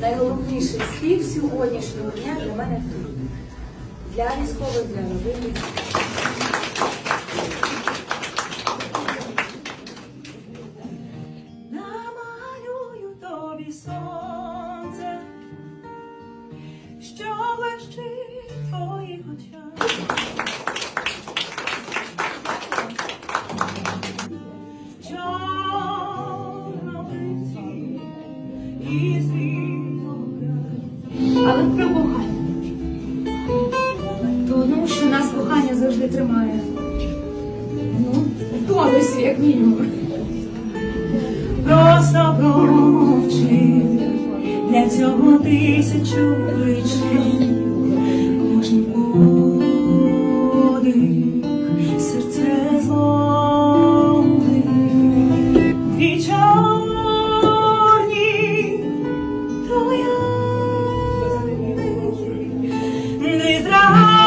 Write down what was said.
найголовніший спів сьогоднішнього дня для мене тут. Для військових, для родини. Намалюю тобі сонце, що блищить твоїх очах. Чорнолиці і світло. Але про кохання. Тому що нас кохання завжди тримає. Ну, в тонусі, як мінімум. Просто промовчи, для цього тисячу причин. Дві